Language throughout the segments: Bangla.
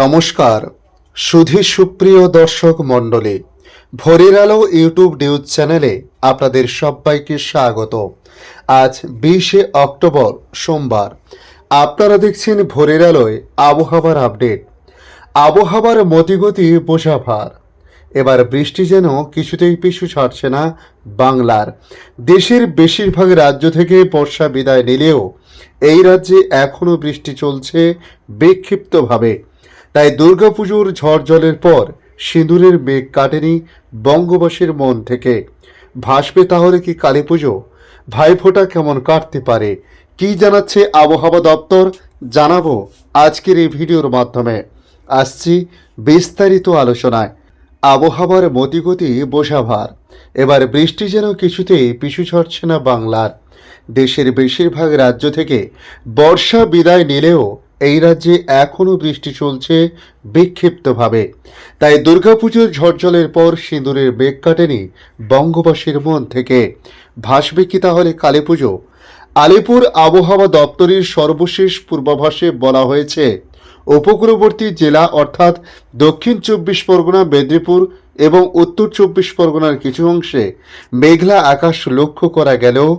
নমস্কার। সুধী সুপ্রিয় দর্শক মণ্ডলী, ভোরের আলো ইউটিউব নিউজ চ্যানেলে আপনাদের সবাইকে স্বাগত। আজ বিশে অক্টোবর, সোমবার। আপনারা দেখছেন ভোরের আলোয় আবহাওয়ার আপডেট। আবহাওয়ার মতিগতি বোঝা ভার এবার বৃষ্টি যেন কিছুতেই পিছু ছাড়ছে না বাংলার। দেশের বেশিরভাগ রাজ্য থেকে বর্ষা বিদায় নিলেও এই রাজ্যে এখনও বৃষ্টি চলছে বিক্ষিপ্তভাবে। তাই দুর্গাপুজোর ঝড় জলের পর সিঁদুরের মেঘ কাটেনি বঙ্গবাসীর মন থেকে। ভাসবে তাহলে কি কালী পুজো? ভাইফোঁটা কেমন কাটতে পারে? কি জানাচ্ছে আবহাওয়া দপ্তর? জানাব আজকের এই ভিডিওর মাধ্যমে। আসছি বিস্তারিত আলোচনায়। আবহাওয়ার মতিগতি বোঝাভার এবার বৃষ্টি যেন কিছুতেই পিছু ছাড়ছে না বাংলার। দেশের বেশিরভাগ রাজ্য থেকে বর্ষা বিদায় নিলেও এই রাজ্যে এখনও বৃষ্টি চলছে বিক্ষিপ্তভাবে। তাই দুর্গাপুজোর ঝড়জলের পর সিঁদুরের বেগ কাটেনি বঙ্গবাসীর মন থেকে। ভাসবে কি তাহলে কালী পুজো? আলিপুর আবহাওয়া দপ্তরের সর্বশেষ পূর্বাভাসে বলা হয়েছে, উপকূলবর্তী জেলা অর্থাৎ দক্ষিণ চব্বিশ পরগনা, মেদিনীপুর এবং উত্তর চব্বিশ পরগনার কিছু অংশে মেঘলা আকাশ লক্ষ্য করা গেলেও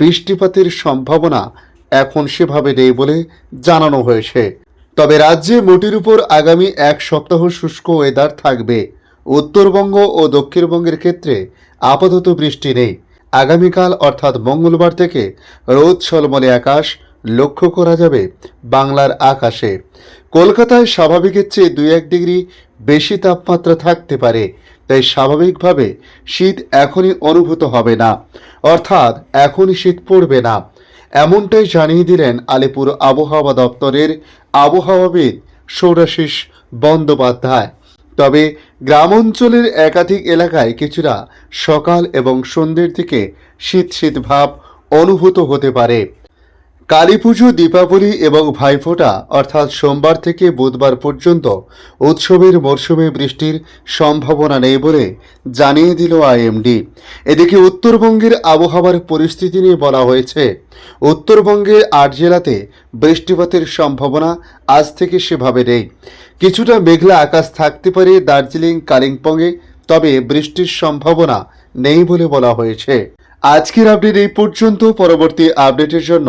বৃষ্টিপাতের সম্ভাবনা এখন সেভাবে নেই বলে জানানো হয়েছে। তবে রাজ্যে মোটির উপর আগামী এক সপ্তাহ শুষ্ক ওয়েদার থাকবে। উত্তরবঙ্গ ও দক্ষিণবঙ্গের ক্ষেত্রে আপাতত বৃষ্টি নেই। আগামীকাল অর্থাৎ মঙ্গলবার থেকে রোদ ঝলমলে আকাশ। লক্ষ্য করা যাবে বাংলার আকাশে। কলকাতায় স্বাভাবিকের চেয়ে দুই এক ডিগ্রি বেশি তাপমাত্রা থাকতে পারে। তাই স্বাভাবিকভাবে শীত এখনই অনুভূত হবে না। অর্থাৎ এখনই শীত পড়বে না। এমনটাই জানিয়ে দিলেন আলিপুর আবহাওয়া দপ্তরের আবহাওয়াবিদ সৌরাশিস বন্দ্যোপাধ্যায়। তবে গ্রাম অঞ্চলের একাধিক এলাকায় কিছুটা সকাল এবং সন্ধ্যের দিকে শীত শীত ভাব অনুভূত হতে পারে। কালী পুজো দীপাবলি এবং ভাইফোঁটা, অর্থাৎ সোমবার থেকে বুধবার পর্যন্ত উৎসবের মরশুমে বৃষ্টির সম্ভাবনা নেই বলে জানিয়ে দিল আইএমডি। এদিকে উত্তরবঙ্গের আবহাওয়ার পরিস্থিতি নিয়ে বলা হয়েছে, উত্তরবঙ্গের আট জেলাতে বৃষ্টিপাতের সম্ভাবনা আজ থেকে সেভাবে নেই। কিছুটা মেঘলা আকাশ থাকতে পারে দার্জিলিং, কালিম্পংয়ে, তবে বৃষ্টির সম্ভাবনা নেই বলে বলা হয়েছে। আজকের আপডেট এই পর্যন্ত। পরবর্তী আপডেটের জন্য